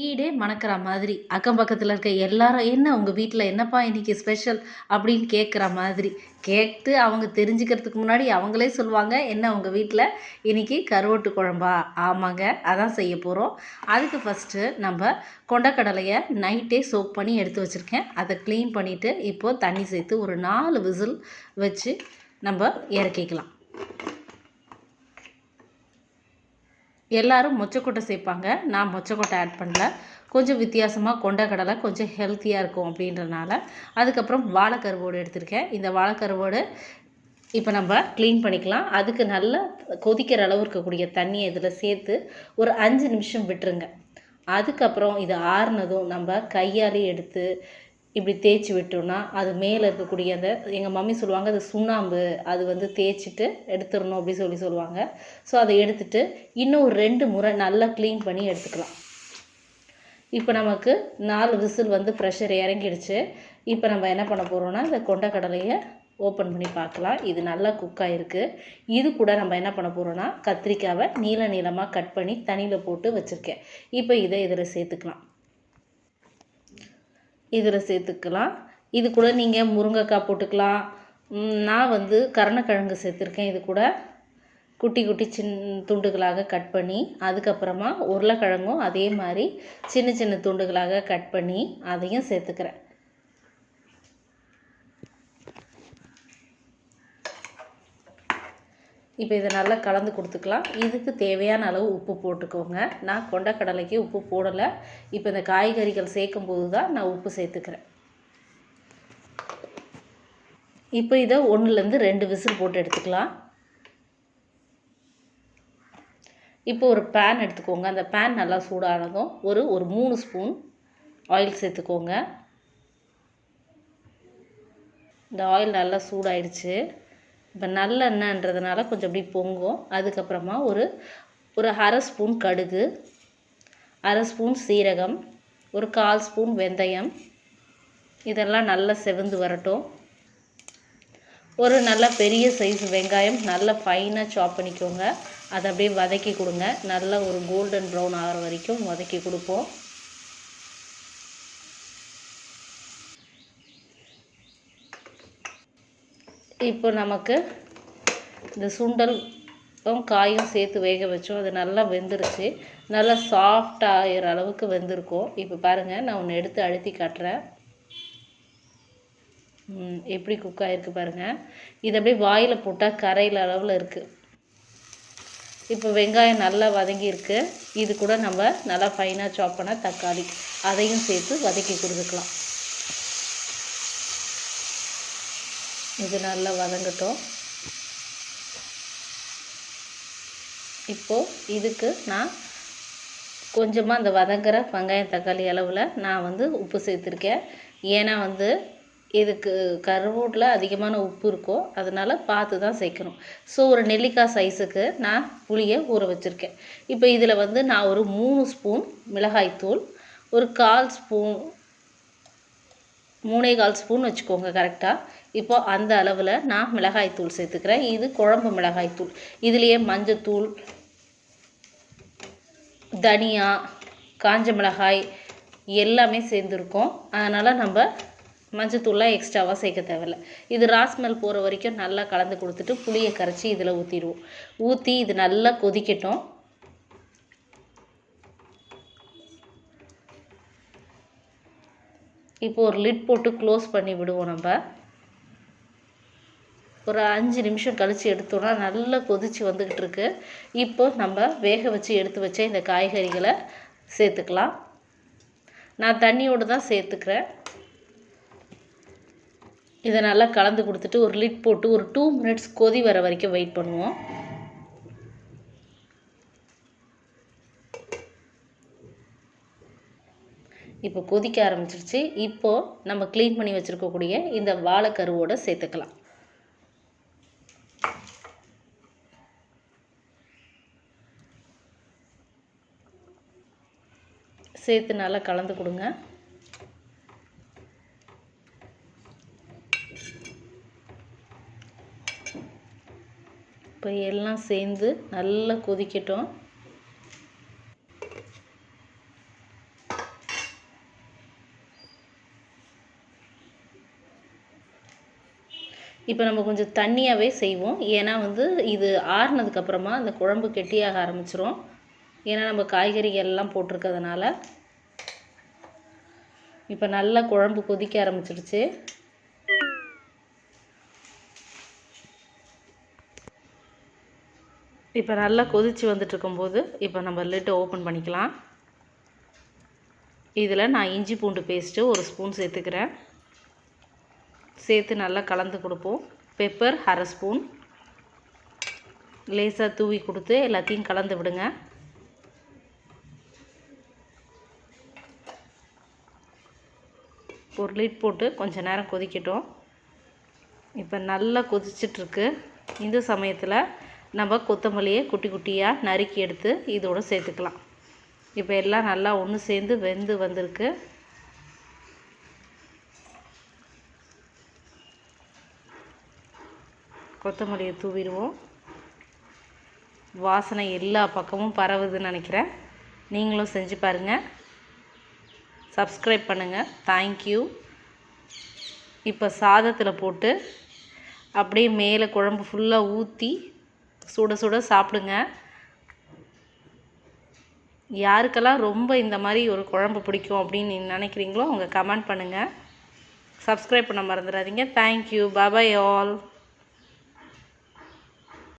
வீடே மணக்கிற மாதிரி. அக்கம் பக்கத்தில் இருக்க எல்லாரும் என்ன உங்கள் வீட்டில் என்னப்பா இன்னைக்கு ஸ்பெஷல் அப்படின்னு கேட்குற மாதிரி. கேட்டு அவங்க தெரிஞ்சுக்கிறதுக்கு முன்னாடி அவங்களே சொல்லுவாங்க என்ன உங்கள் வீட்டில் இன்றைக்கி கருவட்டு குழம்பா? ஆமாங்க அதான் செய்ய போகிறோம் அதுக்கு ஃபஸ்ட்டு நம்ம கொண்டக்கடலையை நைட்டே சோக் பண்ணி எடுத்து வச்சுருக்கேன். அதை க்ளீன் பண்ணிவிட்டு இப்போது தண்ணி சேர்த்து ஒரு நாலு விசில் வச்சு நம்ம இறக்கிக்கலாம். எல்லாரும் மொச்சக்கொட்டை சேர்ப்பாங்க. நான் மொச்சக்கொட்டை ஆட் பண்ணல. கொஞ்சம் வித்தியாசமாக கொண்டக்கடலை கொஞ்சம் ஹெல்த்தியாக இருக்கும் அப்படின்றனால அதுக்கப்புறம் வாழைக்கருவோடு எடுத்திருக்கேன். இந்த வாழைக்கருவோடு இப்போ நம்ம க்ளீன் பண்ணிக்கலாம். அதுக்கு நல்லா கொதிக்கிற அளவு இருக்கக்கூடிய தண்ணியை இதில் சேர்த்து ஒரு அஞ்சு நிமிஷம் விட்டுருங்க. அதுக்கப்புறம் இது ஆறுனதும் நம்ம கையாலே எடுத்து இப்படி தேய்ச்சி விட்டோம்னா அது மேலே இருக்கக்கூடிய அந்த எங்கள் மம்மி சொல்லுவாங்க அது சுண்ணாம்பு அது வந்து தேய்ச்சிட்டு எடுத்துடணும் அப்படி சொல்லி சொல்லுவாங்க. ஸோ அதை எடுத்துட்டு இன்னும் ஒரு ரெண்டு முறை நல்லா க்ளீன் பண்ணி எடுத்துக்கலாம். இப்போ நமக்கு நாலு விசில் வந்து ப்ரெஷர் இறங்கிடுச்சு. இப்போ நம்ம என்ன பண்ண போகிறோம்னா இந்த கொண்டக்கடலையை ஓப்பன் பண்ணி பார்க்கலாம். இது நல்லா குக் ஆகிருக்கு இது கூட நம்ம என்ன பண்ண போகிறோம்னா கத்திரிக்காவை நீள நீளமாக கட் பண்ணி தண்ணியில் போட்டு வச்சுருக்கேன். இப்போ இதை இதில் சேர்த்துக்கலாம். இதில் சேர்த்துக்கலாம். இது கூட நீங்கள் முருங்கைக்காய் போட்டுக்கலாம். நான் வந்து கருணக்கிழங்கு சேர்த்துருக்கேன். இது கூட குட்டி குட்டி சின் துண்டுகளாக கட் பண்ணி அதுக்கப்புறமா உருளைக்கிழங்கும் அதே மாதிரி சின்ன சின்ன துண்டுகளாக கட் பண்ணி அதையும் சேர்த்துக்கிறேன். இப்போ இதை நல்லா கலந்து கொடுத்துக்கலாம். இதுக்கு தேவையான அளவு உப்பு போட்டுக்கோங்க. நான் கொண்டக்கடலைக்கு உப்பு போடலை. இப்போ இந்த காய்கறிகள் சேர்க்கும் போது தான் நான் உப்பு சேர்த்துக்கிறேன். இப்போ இதை ஒன்றுலேருந்து ரெண்டு விசில் போட்டு எடுத்துக்கலாம். இப்போ ஒரு பேன் எடுத்துக்கோங்க. அந்த பேன் நல்லா சூடானதும் ஒரு ஒரு மூணு ஸ்பூன் ஆயில் சேர்த்துக்கோங்க. இந்த ஆயில் நல்லா சூடாயிடுச்சு. இப்போ நல்லெண்ணன்றதுனால கொஞ்சம் அப்படி பொங்கும். அதுக்கப்புறமா ஒரு ஒரு அரை ஸ்பூன் கடுகு அரை ஸ்பூன் சீரகம் ஒரு கால் ஸ்பூன் வெந்தயம். இதெல்லாம் நல்லா செவந்து வரட்டும். ஒரு நல்ல பெரிய சைஸ் வெங்காயம் நல்லா ஃபைனாக சாப் பண்ணிக்கோங்க. அதை அப்படியே வதக்கி கொடுங்க. நல்ல ஒரு கோல்டன் ப்ரௌன் ஆகிற வரைக்கும் வதக்கி கொடுப்போம். இப்போ நமக்கு இந்த சுண்டலும் காயும் சேர்த்து வேக வச்சோம். அது நல்லா வெந்துருச்சு. நல்லா சாஃப்டாகிற அளவுக்கு வெந்திருக்கும். இப்போ பாருங்கள் நான் ஒன்று எடுத்து அழுத்தி காட்டுறேன். எப்படி குக் ஆகிருக்கு பாருங்கள் இது அப்படியே வாயில் போட்டால் கரையில் அளவில் இருக்குது இப்போ வெங்காயம் நல்லா வதங்கியிருக்கு. இது கூட நம்ம நல்லா ஃபைனாக சாப் பண்ண தக்காளி. அதையும் சேர்த்து வதக்கி கொடுத்துக்கலாம். இது நல்லா வதங்கட்டும். இப்போது இதுக்கு நான் கொஞ்சமாக அந்த வதங்குற வெங்காயம் தக்காளி அளவில் நான் வந்து உப்பு சேர்த்துருக்கேன். ஏன்னா வந்து இதுக்கு கருவூட்டில் அதிகமான உப்பு இருக்கும். அதனால் பார்த்து தான் சேர்க்கணும். ஸோ ஒரு நெல்லிக்காய் சைஸுக்கு நான் புளியை ஊற வச்சுருக்கேன். இப்போ இதில் வந்து நான் ஒரு மூணு ஸ்பூன் மிளகாய்த்தூள் ஒரு கால் ஸ்பூன் மூணே கால் ஸ்பூன் வச்சுக்கோங்க கரெக்டாக இப்போ அந்த அளவில் நான் மிளகாய்த்தூள் சேர்த்துக்கிறேன். இது குழம்பு மிளகாய்த்தூள் இதுலேயே மஞ்சத்தூள் தனியா காஞ்ச மிளகாய் எல்லாமே சேர்ந்துருக்கோம். அதனால் நம்ம மஞ்சத்தூள்லாம் எக்ஸ்ட்ராவாக சேர்க்க தேவையில்ல. இது ராஸ்மெல் போகிற வரைக்கும் நல்லா கலந்து கொடுத்துட்டு புளியை கரைச்சி இதில் ஊற்றிடுவோம் ஊற்றி இது நல்லா கொதிக்கட்டும். இப்போ ஒரு லிட் போட்டு க்ளோஸ் பண்ணி விடுவோம் நம்ம. ஒரு அஞ்சு நிமிஷம் கழித்து எடுத்தோன்னா நல்லா கொதித்து வந்துக்கிட்டு இருக்கு. இப்போ நம்ம வேக வச்சு எடுத்து வச்ச இந்த காய்கறிகளை சேர்த்துக்கலாம். நான் தண்ணியோடு தான் சேர்த்துக்கிறேன். இதை நல்லா கலந்து கொடுத்துட்டு ஒரு லிட் போட்டு ஒரு டூ மினிட்ஸ் கொதி வர வரைக்கும் வெயிட் பண்ணுவோம். இப்போ கொதிக்க ஆரம்பிச்சிருச்சு. இப்போது நம்ம க்ளீன் பண்ணி வச்சுருக்கக்கூடிய இந்த வாழைக்கருவோடு சேர்த்துக்கலாம். சேர்த்து நல்லா கலந்து கொடுங்க. இப்போ எல்லாம் சேர்ந்து நல்லா கொதிக்கட்டும். இப்போ நம்ம கொஞ்சம் தண்ணியாகவே செய்வோம். ஏன்னா வந்து இது ஆறுனதுக்கப்புறமா அந்த குழம்பு கெட்டியாக ஆரம்பிச்சிரும். ஏன்னா நம்ம காய்கறிகள் எல்லாம் போட்டிருக்கிறதுனால. இப்போ நல்லா குழம்பு கொதிக்க ஆரம்பிச்சிடுச்சு இப்போ நல்லா கொதித்து வந்துட்டுருக்கும்போது இப்போ நம்ம லிட்டை ஓப்பன் பண்ணிக்கலாம். இதில் நான் இஞ்சி பூண்டு பேஸ்ட்டு ஒரு ஸ்பூன் சேர்த்துக்கிறேன். சேர்த்து நல்லா கலந்து கொடுப்போம். பெப்பர் அரை ஸ்பூன் லேசாக தூவி கொடுத்து எல்லாத்தையும் கலந்து விடுங்க. ஒரு லிட் போட்டு கொஞ்ச நேரம் கொதிக்கட்டும். இப்போ நல்லா கொதிச்சிட்ருக்கு. இந்த சமயத்தில் நம்ம கொத்தமல்லியை குட்டி குட்டியாக நறுக்கி எடுத்து இதோடு சேர்த்துக்கலாம். இப்போ எல்லாம் நல்லா ஒன்று சேர்ந்து வெந்து வந்திருக்கு. கொத்தமல்லியை தூவிடுவோம். வாசனை எல்லா பக்கமும் பரவுதுன்னு நினைக்கிறேன். நீங்களும் செஞ்சு பாருங்கள் சப்ஸ்கிரைப் பண்ணுங்கள் தேங்க்யூ இப்போ சாதத்தில் போட்டு அப்படியே மேலே குழம்பு ஃபுல்லாக ஊற்றி சுட சுட சாப்பிடுங்க. யாருக்கெல்லாம் ரொம்ப இந்த மாதிரி ஒரு குழம்பு பிடிக்கும் அப்படின்னு நினைக்கிறீங்களோ அவங்க கமெண்ட் பண்ணுங்கள் சப்ஸ்கிரைப் பண்ண மறந்துடாதீங்க. Thank you பாபாய் all